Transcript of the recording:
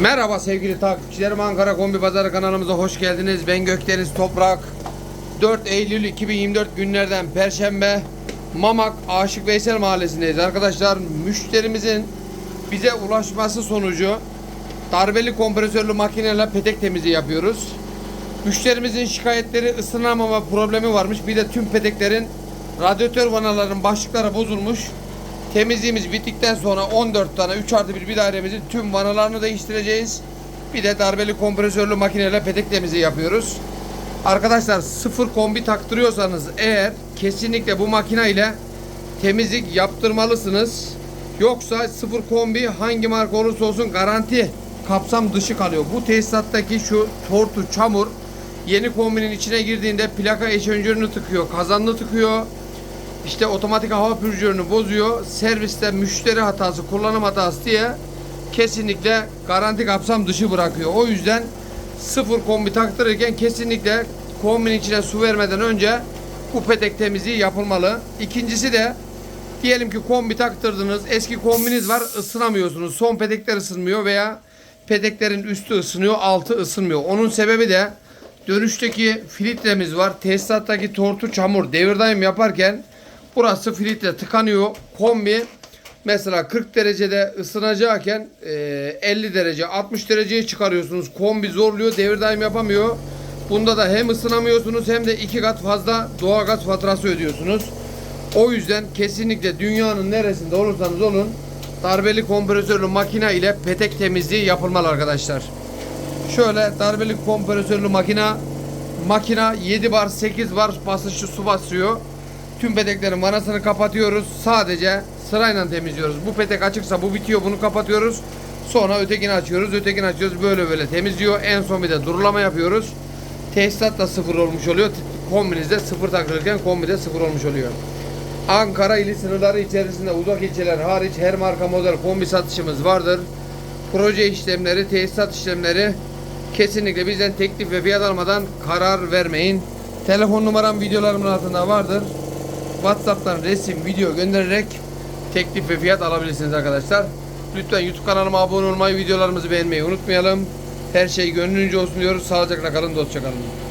Merhaba sevgili takipçilerim Ankara Kombi Pazarı kanalımıza hoş geldiniz. Ben Gökdeniz Toprak. 4 Eylül 2024 günlerden Perşembe Mamak Aşık Veysel Mahallesi'ndeyiz. Arkadaşlar müşterimizin bize ulaşması sonucu darbeli kompresörlü makineyle petek temizliği yapıyoruz. Müşterimizin şikayetleri ısınamama problemi varmış. Bir de tüm peteklerin radyatör vanaların başlıkları bozulmuş. Temizliğimiz bittikten sonra 14 tane 3 artı 1 bir dairemizin tüm vanalarını değiştireceğiz. Bir de darbeli kompresörlü makineyle petek temizliği yapıyoruz. Arkadaşlar sıfır kombi taktırıyorsanız eğer kesinlikle bu makine ile temizlik yaptırmalısınız. Yoksa sıfır kombi hangi marka olursa olsun garanti kapsam dışı kalıyor. Bu tesisattaki şu tortu çamur yeni kombinin içine girdiğinde plaka eşönjörünü tıkıyor, kazanını tıkıyor. İşte otomatik hava pürcüğünü bozuyor. Serviste müşteri hatası, kullanım hatası diye kesinlikle garanti kapsam dışı bırakıyor. O yüzden sıfır kombi taktırırken kesinlikle kombinin içine su vermeden önce bu petek temizliği yapılmalı. İkincisi de diyelim ki kombi taktırdınız, eski kombiniz var, ısınamıyorsunuz. Son petekler ısınmıyor veya peteklerin üstü ısınıyor, altı ısınmıyor. Onun sebebi de dönüşteki filtremiz var. Tesisattaki tortu çamur devir daim yaparken burası filtre tıkanıyor. Kombi mesela 40 derecede ısınacakken e, 50 derece 60 dereceye çıkarıyorsunuz. Kombi zorluyor devir daim yapamıyor. Bunda da hem ısınamıyorsunuz hem de iki kat fazla doğalgaz faturası ödüyorsunuz. O yüzden kesinlikle dünyanın neresinde olursanız olun darbeli kompresörlü makine ile petek temizliği yapılmalı arkadaşlar. Şöyle darbeli kompresörlü makina makina 7 bar 8 bar basınçlı su basıyor. Tüm peteklerin vanasını kapatıyoruz. Sadece sırayla temizliyoruz. Bu petek açıksa bu bitiyor. Bunu kapatıyoruz. Sonra ötekini açıyoruz. Ötekini açıyoruz. Böyle böyle temizliyor. En son bir de durulama yapıyoruz. Tesisat da sıfır olmuş oluyor. Kombinizde sıfır takılırken kombide sıfır olmuş oluyor. Ankara ili sınırları içerisinde uzak ilçeler hariç her marka model kombi satışımız vardır. Proje işlemleri, tesisat işlemleri kesinlikle bizden teklif ve fiyat almadan karar vermeyin. Telefon numaram videolarımın altında vardır. WhatsApp'tan resim, video göndererek teklif ve fiyat alabilirsiniz arkadaşlar. Lütfen YouTube kanalıma abone olmayı, videolarımızı beğenmeyi unutmayalım. Her şey gönlünce olsun diyoruz. Sağlıcakla kalın, dostça kalın.